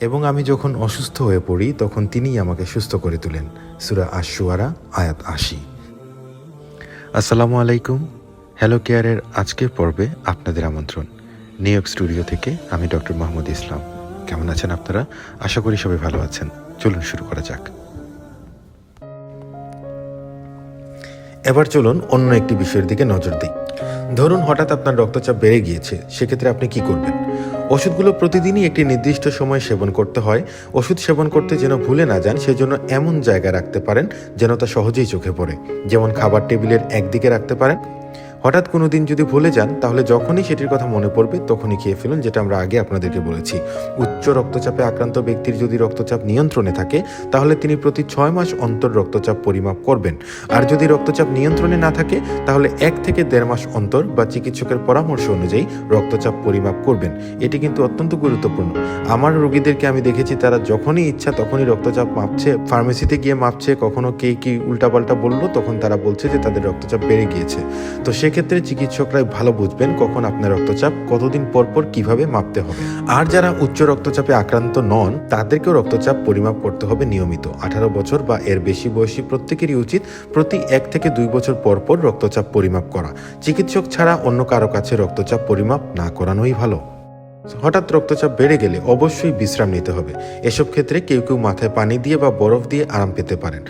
এবং আমি যখন অসুস্থ হয়ে পড়ি, তখন তিনিই আমাকে সুস্থ করে তোলেন। সুরা আশুয়ারা আয়াত আশি। আসসালামু আলাইকুম। হ্যালো কেয়ারের আজকের পর্বে আপনাদের আমন্ত্রণ। নিউ ইয়র্ক স্টুডিও থেকে আমি ডক্টর মাহমুদ ইসলাম কেমন আছেন আপনারা? আশা করি সবাই ভালো আছেন। চলুন শুরু করা যাক। এবার চলুন অন্য একটি বিষয়ের দিকে নজর দিই। ধরুন হঠাৎ আপনার রক্তচাপ বেড়ে গিয়েছে, সেক্ষেত্রে আপনি কি করবেন? ওষুধগুলো প্রতিদিনই একটি নির্দিষ্ট সময় সেবন করতে হয়। ওষুধ সেবন করতে যেন ভুলে না যান, সেজন্য এমন জায়গায় রাখতে পারেন যেন তা সহজেই চোখে পড়ে। যেমন খাবার টেবিলের একদিকে রাখতে পারেন হঠাৎ কোনো দিন যদি ভুলে যান, তাহলে যখনই সেটির কথা মনে পড়বে, তখনই খেয়ে ফেলুন, যেটা আমরা আগে আপনাদেরকে বলেছি। উচ্চ রক্তচাপে আক্রান্ত ব্যক্তির যদি রক্তচাপ নিয়ন্ত্রণে থাকে, তাহলে তিনি প্রতি ছয় মাস অন্তর রক্তচাপ পরিমাপ করবেন। আর যদি রক্তচাপ নিয়ন্ত্রণে না থাকে, তাহলে এক থেকে দেড় মাস অন্তর বা চিকিৎসকের পরামর্শ অনুযায়ী রক্তচাপ পরিমাপ করবেন। এটি কিন্তু অত্যন্ত গুরুত্বপূর্ণ। আমার রোগীদেরকে আমি দেখেছি, তারা যখনই ইচ্ছা তখনই রক্তচাপ মাপছে, ফার্মেসিতে গিয়ে মাপছে, কখনো কে কি উল্টাপাল্টা বলল, তখন তারা বলছে যে তাদের রক্তচাপ বেড়ে গিয়েছে। তো সেক্ষেত্রে চিকিৎসকরাই ভালো বুঝবেন কখন আপনার রক্তচাপ, কতদিন পর পর কীভাবে মাপতে হবে। আর যারা উচ্চ রক্তচাপে আক্রান্ত নন, তাদেরকেও রক্তচাপ পরিমাপ করতে হবে নিয়মিত। আঠারো বছর বা এর বেশি বয়সী প্রত্যেকেরই উচিত প্রতি এক থেকে দুই বছর পর পর রক্তচাপ পরিমাপ করা। চিকিৎসক ছাড়া অন্য কারও কাছে রক্তচাপ পরিমাপ না করানোই ভালো। হঠাৎ রক্তচাপ বেড়ে গেলে অবশ্যই বিশ্রাম নিতে হবে। এসব ক্ষেত্রে কেউ কেউ মাথায় পানি দিয়ে বা বরফ দিয়ে আরাম পেতে পারেন।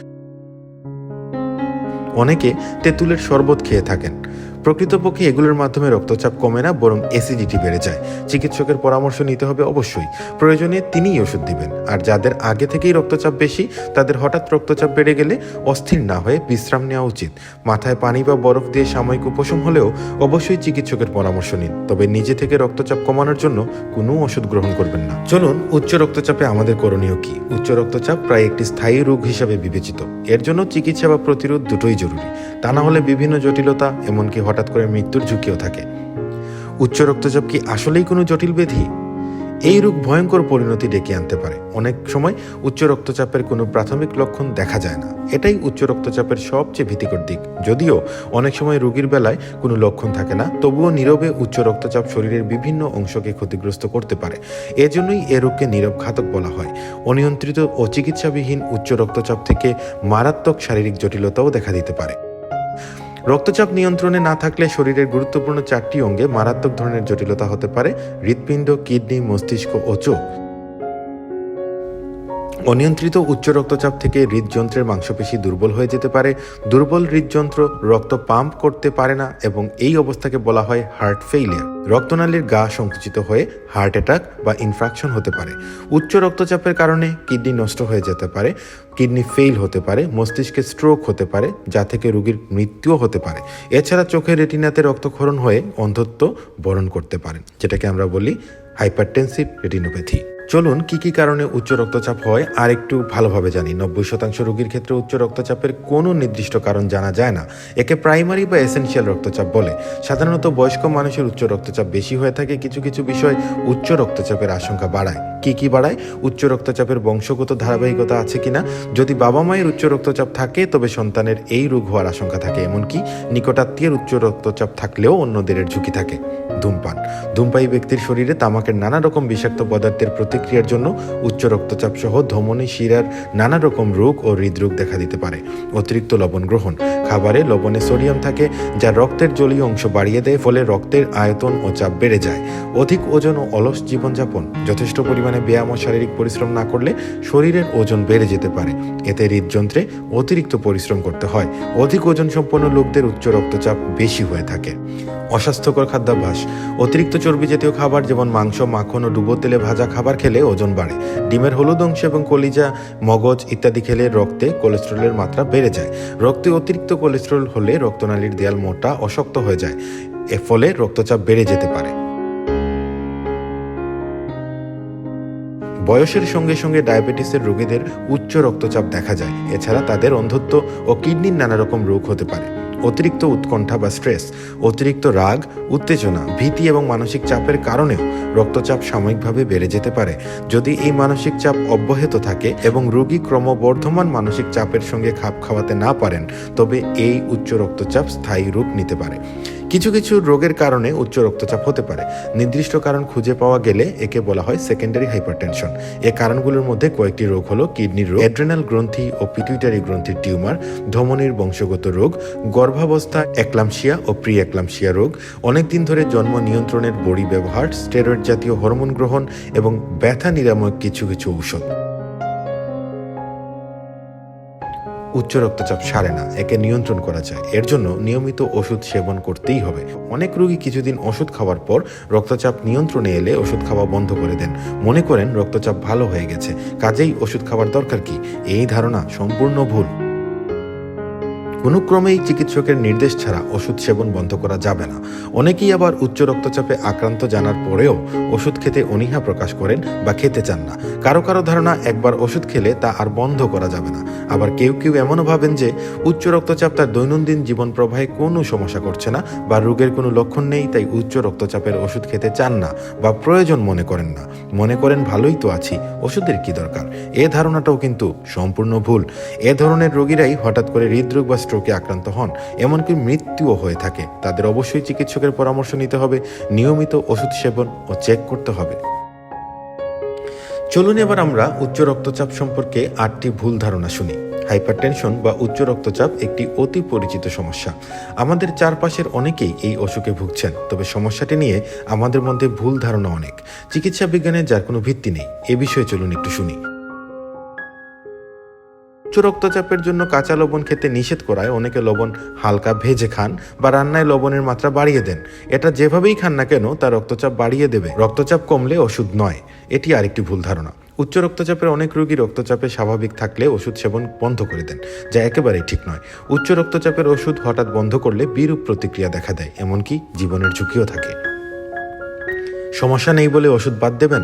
অনেকে তেঁতুলের শরবত খেয়ে থাকেন। প্রকৃতপক্ষে এগুলোর মাধ্যমে রক্তচাপ কমে না, বরং অ্যাসিডিটি বেড়ে যায়। চিকিৎসকের পরামর্শ নিতে হবে অবশ্যই। প্রয়োজনে তিনিই ওষুধ দিবেন। আর যাদের আগে থেকেই রক্তচাপ বেশি, তাদের হঠাৎ রক্তচাপ বেড়ে গেলে অস্থির না হয়ে বিশ্রাম নেওয়া উচিত। মাথায় পানি বা বরফ দিয়ে সাময়িক উপশম হলেও অবশ্যই চিকিৎসকের পরামর্শ নিন। তবে নিজে থেকে রক্তচাপ কমানোর জন্য কোনো ওষুধ গ্রহণ করবেন না। চলুন, উচ্চ রক্তচাপে আমাদের করণীয় কি? উচ্চ রক্তচাপ প্রায় একটি স্থায়ী রোগ হিসাবে বিবেচিত। এর জন্য চিকিৎসা বা প্রতিরোধ দুটোই জরুরি। তা না হলে বিভিন্ন জটিলতা, এমনকি হঠাৎ করে মৃত্যুর ঝুঁকিও থাকে। উচ্চ রক্তচাপ কি আসলেই কোনো জটিল ব্যাধি? এই রোগ ভয়ঙ্কর পরিণতি ডেকে আনতে পারে। অনেক সময় উচ্চ রক্তচাপের কোনো প্রাথমিক লক্ষণ দেখা যায় না। এটাই উচ্চ রক্তচাপের সবচেয়ে ভীতিকর দিক। যদিও অনেক সময় রোগীর বেলায় কোনো লক্ষণ থাকে না, তবুও নীরবে উচ্চ রক্তচাপ শরীরের বিভিন্ন অংশকে ক্ষতিগ্রস্ত করতে পারে। এজন্যই এ রোগকে নীরব ঘাতক বলা হয়। অনিয়ন্ত্রিত ও চিকিৎসাবিহীন উচ্চ রক্তচাপ থেকে মারাত্মক শারীরিক জটিলতাও দেখা দিতে পারে। রক্তচাপ নিয়ন্ত্রণে না থাকলে শরীরের গুরুত্বপূর্ণ চারটি অঙ্গে মারাত্মক ধরনের জটিলতা হতে পারে, হৃৎপিণ্ড, কিডনি, মস্তিষ্ক ও চোখ। অনিয়ন্ত্রিত উচ্চ রক্তচাপ থেকে হৃদযন্ত্রের মাংসপেশি দুর্বল হয়ে যেতে পারে। দুর্বল হৃদযন্ত্র রক্ত পাম্প করতে পারে না এবং এই অবস্থাকে বলা হয় হার্ট ফেইলিয়ার। রক্তনালীর গা সংকুচিত হয়ে হার্ট অ্যাটাক বা ইনফ্রাকশন হতে পারে। উচ্চ রক্তচাপের কারণে কিডনি নষ্ট হয়ে যেতে পারে, কিডনি ফেইল হতে পারে, মস্তিষ্কে স্ট্রোক হতে পারে, যা থেকে রোগীর মৃত্যুও হতে পারে। এছাড়া চোখের রেটিনাতে রক্তক্ষরণ হয়ে অন্ধত্ব বরণ করতে পারেন যেটাকে আমরা বলি হাইপারটেনসিভ রেটিনোপ্যাথি। চলুন, কি কি কারণে উচ্চ রক্তচাপ হয় আর একটু ভালোভাবে জানি। নব্বই শতাংশ রোগীর ক্ষেত্রে উচ্চ রক্তচাপের কোনো নির্দিষ্ট কারণ জানা যায় না। একে প্রাইমারি বা এসেনশিয়াল রক্তচাপ বলে। সাধারণত বয়স্ক মানুষের উচ্চ রক্তচাপ বেশি হয়ে থাকে। কিছু কিছু বিষয় উচ্চ রক্তচাপের আশঙ্কা বাড়ায়। কি কি বাড়ায়? উচ্চ রক্তচাপের বংশগত ধারাবাহিকতা আছে কিনা? যদি বাবা মায়ের উচ্চ রক্তচাপ থাকে, তবে সন্তানের এই রোগ হওয়ার আশঙ্কা থাকে। এমনকি নিকটাত্মীয়ের উচ্চ রক্তচাপ থাকলেও অন্যদের ঝুঁকি থাকে। ধূমপান। ধূমপায়ী ব্যক্তির শরীরে তামাকের নানা রকম বিষাক্ত পদার্থের প্রতিক্রিয়ার জন্য উচ্চ রক্তচাপ সহ ধমনী, শিরার নানা রকম রোগ ও হৃদরোগ দেখা দিতে পারে। অতিরিক্ত লবণ গ্রহণ। খাবারে লবণে সোডিয়াম থাকে, যা রক্তের জলীয় অংশ বাড়িয়ে দেয়, ফলে রক্তের আয়তন ও চাপ বেড়ে যায়। অধিক ওজন ও অলস জীবনযাপন। যথেষ্ট পরিমাণে ব্যায়াম ও শারীরিক পরিশ্রম না করলে শরীরের ওজন বেড়ে যেতে পারে। এতে হৃদযন্ত্রে অতিরিক্ত পরিশ্রম করতে হয়। অধিক ওজন সম্পন্ন লোকদের উচ্চ রক্তচাপ বেশি হয়ে থাকে। অস্বাস্থ্যকর খাদ্যাভ্যাস। অতিরিক্ত চর্বি জাতীয় খাবার যেমন মাংস, মাখন ও ডুবো তেলে ভাজা খাবার খেলে ওজন বাড়ে। ডিমের হলুদ অংশ এবং কলিজা, মগজ ইত্যাদি খেলে রক্তে কোলেস্ট্রলের মাত্রা বেড়ে যায়। রক্তে অতিরিক্ত কোলেস্ট্রল হলে রক্তনালীর দেয়াল মোটা, অশক্ত হয়ে যায়। এর ফলে রক্তচাপ বেড়ে যেতে পারে। বয়সের সঙ্গে সঙ্গে ডায়াবেটিসের রোগীদের উচ্চ রক্তচাপ দেখা যায়। এছাড়া তাদের অন্ধত্ব ও কিডনির নানা রকম রোগ হতে পারে। অতিরিক্ত উৎকণ্ঠা বা স্ট্রেস অতিরিক্ত রাগ, উত্তেজনা, ভীতি এবং মানসিক চাপের কারণেও রক্তচাপ সাময়িকভাবে বেড়ে যেতে পারে। যদি এই মানসিক চাপ অব্যাহত থাকে এবং রোগী ক্রমবর্ধমান মানসিক চাপের সঙ্গে খাপ খাওয়াতে না পারেন, তবে এই উচ্চ রক্তচাপ স্থায়ী রূপ নিতে পারে। কিছু কিছু রোগের কারণে উচ্চ রক্তচাপ হতে পারে। নির্দিষ্ট কারণ খুঁজে পাওয়া গেলে একে বলা হয় সেকেন্ডারি হাইপারটেনশন এ কারণগুলোর মধ্যে কয়েকটি রোগ হলো কিডনির রোগ অ্যাড্রেনাল গ্রন্থি ও পিটুইটারি গ্রন্থির টিউমার, ধমনির বংশগত রোগ, গর্ভাবস্থা একলামশিয়া ও প্রি একলামশিয়া রোগ, অনেকদিন ধরে জন্ম নিয়ন্ত্রণের বড়ি ব্যবহার স্টেরয়েড জাতীয় হরমোন গ্রহণ এবং ব্যথা নিরাময় কিছু কিছু ঔষধ। উচ্চ রক্তচাপ সারে না, একে নিয়ন্ত্রণ করা যায়। এর জন্য নিয়মিত ওষুধ সেবন করতেই হবে। অনেক রোগী কিছুদিন ওষুধ খাওয়ার পর রক্তচাপ নিয়ন্ত্রণে এলে ওষুধ খাওয়া বন্ধ করে দেন। মনে করেন রক্তচাপ ভালো হয়ে গেছে, কাজেই ওষুধ খাওয়ার দরকার কি? এই ধারণা সম্পূর্ণ ভুল। কোনো ক্রমেই চিকিৎসকের নির্দেশ ছাড়া ওষুধ সেবন বন্ধ করা যাবে না। অনেকেই আবার উচ্চ রক্তচাপে আক্রান্ত জানার পরেও ওষুধ খেতে অনীহা প্রকাশ করেন বা খেতে চান না। কারও কারও ধারণা, একবার ওষুধ খেলে তা আর বন্ধ করা যাবে না। আবার কেউ কেউ এমনও ভাবেন যে, উচ্চ রক্তচাপ তার দৈনন্দিন জীবন প্রবাহে কোনো সমস্যা করছে না বা রোগের কোনো লক্ষণ নেই, তাই উচ্চ রক্তচাপের ওষুধ খেতে চান না বা প্রয়োজন মনে করেন না। মনে করেন, ভালোই তো আছি, ওষুধের কি দরকার? এ ধারণাটাও কিন্তু সম্পূর্ণ ভুল। এ ধরনের রোগীরাই হঠাৎ করে হৃদরোগ বা স্ট্রোকে আক্রান্ত হন। এমনকি মৃত্যুও হয়ে থাকে। তাদের অবশ্যই চিকিৎসকের পরামর্শ নিতে হবে। নিয়মিত ওষুধ সেবন ও চেক করতে হবে। চলুন এবার আমরা উচ্চ রক্তচাপ সম্পর্কে আটটি ভুল ধারণা শুনি। হাইপারটেনশন বা উচ্চ রক্তচাপ একটি অতি পরিচিত সমস্যা। আমাদের চারপাশের অনেকেই এই অসুখে ভুগছেন। তবে সমস্যাটি নিয়ে আমাদের মধ্যে ভুল ধারণা অনেক। চিকিৎসা বিজ্ঞানের যার কোনো ভিত্তি নেই, এ বিষয়ে চলুন একটু শুনি। উচ্চ রক্তচাপের জন্য কাঁচা লবণ খেতে নিষেধ করায় অনেকে লবণ হালকা ভেজে খান বা রান্নায় লবণের মাত্রা বাড়িয়ে দেন। এটা যেভাবেই খান না কেন, তা রক্তচাপ বাড়িয়ে দেবে। রক্তচাপ কমলে ওষুধ নয়। এটি আরেকটি ভুল ধারণা। উচ্চ রক্তচাপের অনেক রোগী রক্তচাপে স্বাভাবিক থাকলে ওষুধ সেবন বন্ধ করে দেন, যা একেবারেই ঠিক নয়। উচ্চ রক্তচাপের ওষুধ হঠাৎ বন্ধ করলে বিরূপ প্রতিক্রিয়া দেখা দেয়, এমনকি জীবনের ঝুঁকিও থাকে। সমস্যা নেই বলে ওষুধ বাদ দেবেন?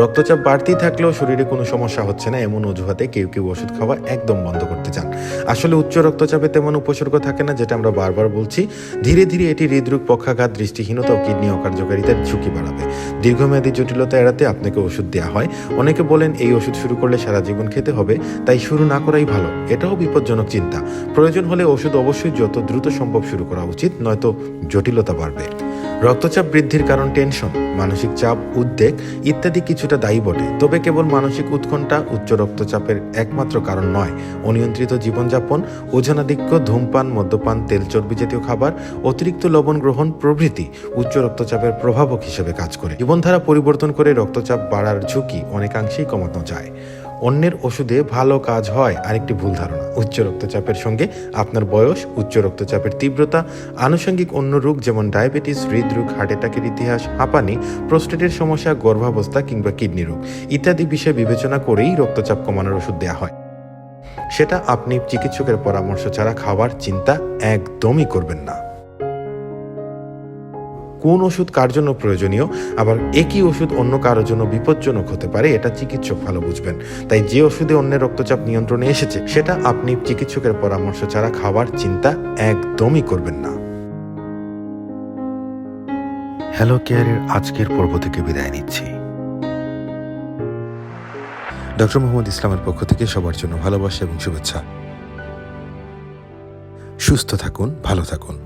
রক্তচাপ বাড়তি থাকলেও শরীরে কোনো সমস্যা হচ্ছে না, এমন অজুহাতে কেউ কেউ ওষুধ খাওয়া একদম বন্ধ করতে চান। আসলে উচ্চ রক্তচাপে তেমন উপসর্গ থাকে না, যেটা আমরা বারবার বলছি। ধীরে ধীরে এটি হৃদরোগ, পক্ষাঘাত, দৃষ্টিহীনতা ও কিডনি অকার্যকারিতার ঝুঁকি বাড়াবে। দীর্ঘমেয়াদী জটিলতা এড়াতে আপনাকে ওষুধ দেওয়া হয়। অনেকে বলেন, এই ওষুধ শুরু করলে সারা জীবন খেতে হবে, তাই শুরু না করাই ভালো। এটাও বিপজ্জনক চিন্তা। প্রয়োজন হলে ওষুধ অবশ্যই যত দ্রুত সম্ভব শুরু করা উচিত, নয়তো জটিলতা বাড়বে। রক্তচাপ বৃদ্ধির কারণ টেনশন, মানসিক চাপ, উদ্বেগ ইত্যাদি কিছুটা দায়ী বটে। তবে কেবল মানসিক উৎকণ্ঠা উচ্চ রক্তচাপের একমাত্র কারণ নয়। অনিয়ন্ত্রিত জীবনযাপন, ওজনাধিক্য, ধূমপান, মদ্যপান তেল চর্বি জাতীয় খাবার, অতিরিক্ত লবণ গ্রহণ প্রভৃতি উচ্চ রক্তচাপের প্রভাবক হিসেবে কাজ করে। জীবনধারা পরিবর্তন করে রক্তচাপ বাড়ার ঝুঁকি অনেকাংশেই কমানো যায়। অন্যের ওষুধে ভালো কাজ হয়, আরেকটি ভুল ধারণা। উচ্চ রক্তচাপের সঙ্গে আপনার বয়স, উচ্চ রক্তচাপের তীব্রতা, আনুষঙ্গিক অন্য রোগ যেমন ডায়াবেটিস, হৃদরোগ হার্ট অ্যাটাকের ইতিহাস, হাঁপানি, প্রস্টেটের সমস্যা, গর্ভাবস্থা কিংবা কিডনি রোগ ইত্যাদি বিষয় বিবেচনা করেই রক্তচাপ কমানোর ওষুধ দেওয়া হয়। সেটা আপনি চিকিৎসকের পরামর্শ ছাড়া খাওয়ার চিন্তা একদমই করবেন না। কোন ওষুধ কার জন্য প্রয়োজনীয়? আবার একই ওষুধ অন্য কারোর জন্য বিপজ্জনক হতে পারে, এটা চিকিৎসক ভালো বুঝবেন। তাই যে ওষুধে অন্যের রক্তচাপ নিয়ন্ত্রণে এসেছে, সেটা আপনি চিকিৎসকের পরামর্শ ছাড়া খাওয়ার চিন্তা একদমই করবেন না। হ্যালো কেয়ারের আজকের পর্ব থেকে বিদায় নিচ্ছি। ডক্টর মোহাম্মদ ইসলামের পক্ষ থেকে সবার জন্য ভালোবাসা এবং শুভেচ্ছা। সুস্থ থাকুন, ভালো থাকুন।